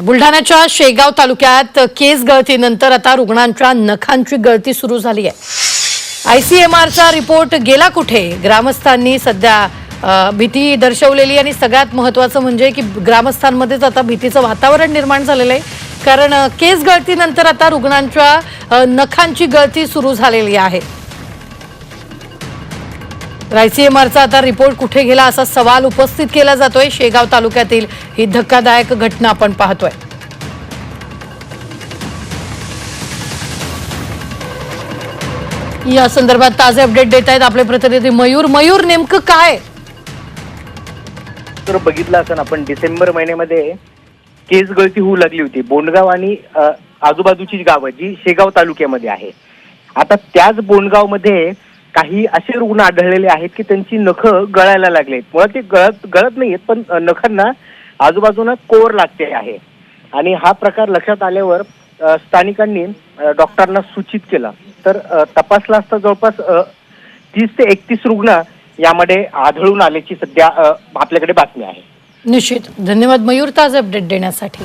आणि बुलढाण्याच्या शेगाव तालुक्यात केस गळतीनंतर आता रुग्णांच्या नखांची गळती सुरू झाली आहे. आयसीएमआरचा रिपोर्ट गेला कुठे? ग्रामस्थांनी सध्या भीती दर्शवलेली आणि सगळ्यात महत्वाचं म्हणजे की ग्रामस्थांमध्येच आता भीतीचं वातावरण निर्माण झालेलं आहे. कारण केस गळतीनंतर आता रुग्णांच्या नखांची गळती सुरू झालेली आहे. रायसीएमआरचा आता रिपोर्ट कुठे गेला असा सवाल उपस्थित केला जातोय. शेगाव तालुक्यातील ही धक्कादायक घटना आपण पाहतोय. या संदर्भात ताजे अपडेट देत आहेत आपले प्रतिनिधी मयूर. मयूर नेमकं काय? तर बघितलं असं आपण डिसेंबर महिन्यामध्ये केस गळती होऊ लागली होती. बोंडगाव आणि आजूबाजूची गावं जी शेगाव तालुक्यामध्ये आहे. आता त्याच बोंडगावमध्ये काही असे रुग्ण आढळलेले आहेत की त्यांची नखं गळायला लागलेत. मुळात ते गळत गळत नाहीयेत पण नखांना आजूबाजूनं कोर लागते आहे. आणि हा प्रकार लक्षात आल्यावर स्थानिकांनी डॉक्टरांना सूचित केलं. तर तपासला असता जवळपास तीस ते एकतीस रुग्ण यामध्ये आढळून आल्याची सध्या आपल्याकडे बातमी आहे. निश्चित. धन्यवाद. मयूर ताज अपडेट देण्यासाठी.